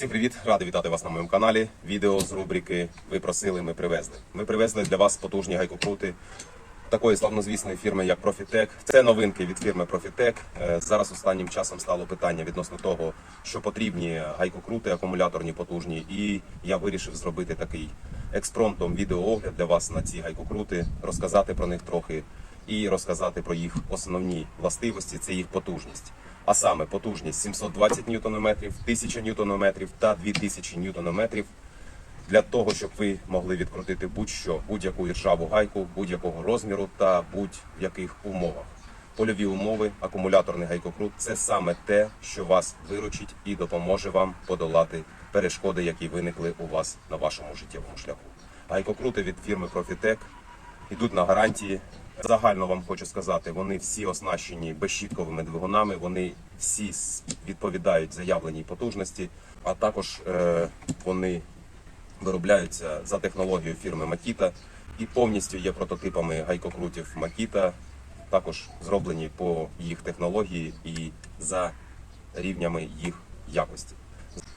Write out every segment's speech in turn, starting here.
Всім привіт! Радий вітати вас на моєму каналі. Відео з рубрики Ви просили, ми привезли. Ми привезли для вас потужні гайкокрути такої славнозвісної фірми, як Profitec. Це новинки від фірми Profitec. Е, Зараз останнім часом стало питання відносно того, що потрібні гайкокрути, акумуляторні потужні. І я вирішив зробити такий експромтом відеоогляд для вас на ці гайкокрути, розказати про них трохи і розказати про їх основні властивості. Це їх потужність. А саме потужність 720 Нм, 1000 Нм та 2000 Нм для того, щоб ви могли відкрутити будь-що, будь-яку іржаву гайку, будь-якого розміру та будь-в яких умовах. Польові умови, акумуляторний гайкокрут це саме те, що вас виручить і допоможе вам подолати перешкоди, які виникли у вас на вашому життєвому шляху. Гайкокрути від фірми Profitec йдуть на гарантії. Загально вам хочу сказати, вони всі оснащені безщітковими двигунами, вони всі відповідають заявленій потужності, а також е, вони виробляються за технологією фірми Makita і повністю є прототипами гайкокрутів Makita, також зроблені по їх технології і за рівнями їх якості.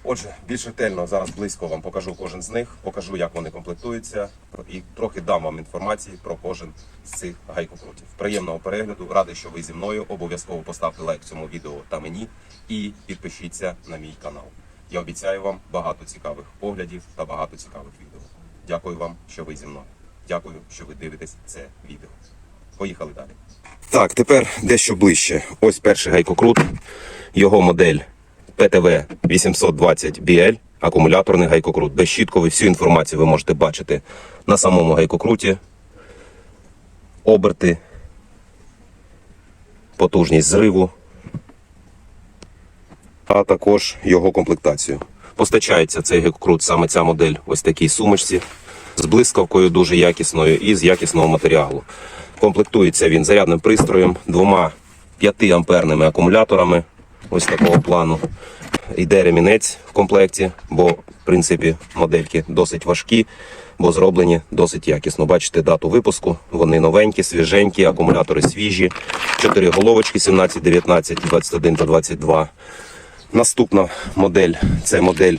Отже, більш ретельно зараз близько вам покажу кожен з них, покажу, як вони комплектуються, і трохи дам вам інформації про кожен з цих гайкокрутів. Приємного перегляду, радий, що ви зі мною. Обов'язково поставте лайк цьому відео та мені і підпишіться на мій канал. Я обіцяю вам багато цікавих поглядів та багато цікавих відео. Дякую вам, що ви зі мною. Дякую, що ви дивитесь це відео. Поїхали далі. Так, тепер дещо ближче. Ось перший гайкокрут. Його модель ПТВ 820 BL, акумуляторний гайкокрут. Безщітковий, всю інформацію ви можете бачити на самому гайкокруті. Оберти, потужність зриву, а також його комплектацію. Постачається цей гайкокрут, саме ця модель, ось такій сумочці з блискавкою дуже якісною і з якісного матеріалу. Комплектується він зарядним пристроєм, двома 5 амперними акумуляторами ось такого плану. Йде ремінець в комплекті, бо в принципі модельки досить важкі, бо зроблені досить якісно. Бачите дату випуску. Вони новенькі, свіженькі, акумулятори свіжі. Чотири головочки 17, 19, 21 та 22. Наступна модель це модель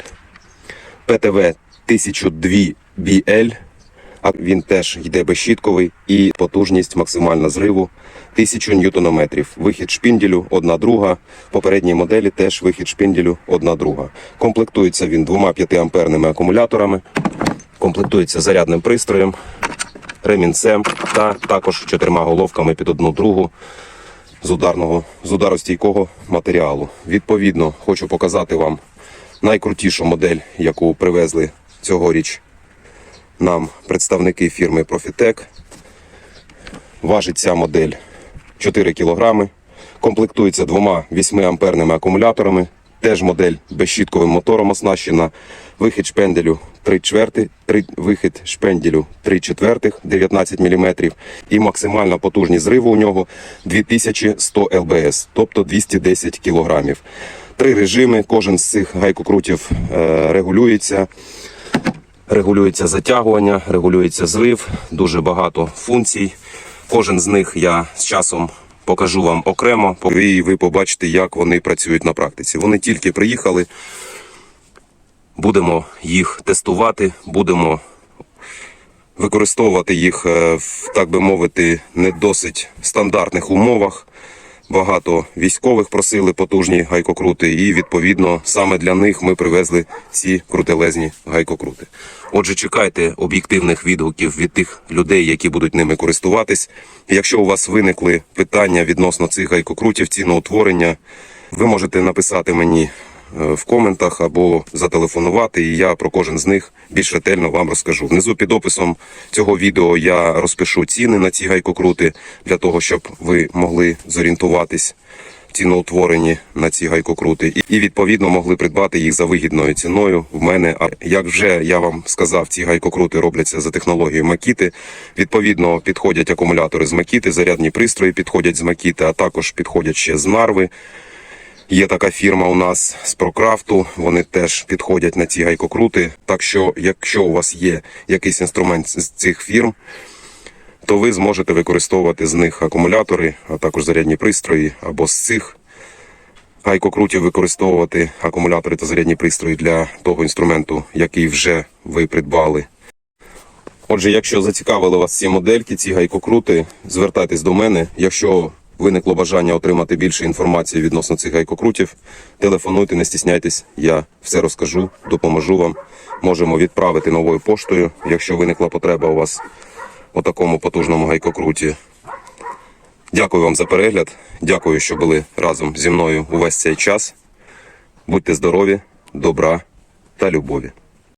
ПТВ 1002 BL. А він теж йде безщітковий і потужність максимальна зриву 1000 ньютонометрів. Вихід шпінделю одна друга. Попередній моделі теж вихід шпінделю одна друга. Комплектується він двома 5 амперними акумуляторами, комплектується зарядним пристроєм, ремінцем та також чотирма головками під одну другу з ударного з ударостійкого матеріалу. Відповідно, хочу показати вам найкрутішу модель, яку привезли цьогоріч нам представники фірми Profitec. Важить ця модель 4 кг. Комплектується двома 8 амперними акумуляторами. Теж модель безщітковим мотором оснащена. Вихід шпенделю 3 чверти, 3, вихід шпенделю 3 четвертих, 19 мм. І максимальна потужність зриву у нього 2100 ЛБС, тобто 210 кг. Три режими, кожен з цих гайкокрутів е, регулюється. Регулюється затягування, регулюється зрив, дуже багато функцій. Кожен з них я з часом покажу вам окремо, і ви побачите, як вони працюють на практиці. Вони тільки приїхали, будемо їх тестувати, будемо використовувати їх, е, так би мовити, не досить стандартних умовах. Багато військових просили потужні гайкокрути, і відповідно саме для них ми привезли ці крутелезні гайкокрути. Отже, чекайте об'єктивних відгуків від тих людей, які будуть ними користуватись. Якщо у вас виникли питання відносно цих гайкокрутів, ціноутворення, ви можете написати мені в коментах або зателефонувати, і я про кожен з них більш ретельно вам розкажу. Внизу під описом цього відео я розпишу ціни на ці гайкокрути для того, щоб ви могли зорієнтуватись в ціноутворенні на ці гайкокрути, і відповідно могли придбати їх за вигідною ціною в мене. А як вже я вам сказав, ці гайкокрути робляться за технологією Макіти. Відповідно, підходять акумулятори з Макіти, зарядні пристрої підходять з Макіти, а також підходять ще з нарви. Є така фірма у нас з Прокрафту, вони теж підходять на ці гайкокрути. Так що, якщо у вас є якийсь інструмент з цих фірм, то ви зможете використовувати з них акумулятори, а також зарядні пристрої або з цих гайкокрутів використовувати акумулятори та зарядні пристрої для того інструменту, який вже ви придбали. Отже, якщо зацікавили вас ці модельки, ці гайкокрути, звертайтесь до мене. Якщо виникло бажання отримати більше інформації відносно цих гайкокрутів, телефонуйте, не стісняйтесь, я все розкажу, допоможу вам. Можемо відправити новою поштою, якщо виникла потреба у вас у такому потужному гайкокруті. Дякую вам за перегляд. Дякую, що були разом зі мною увесь цей час. Будьте здорові, добра та любові.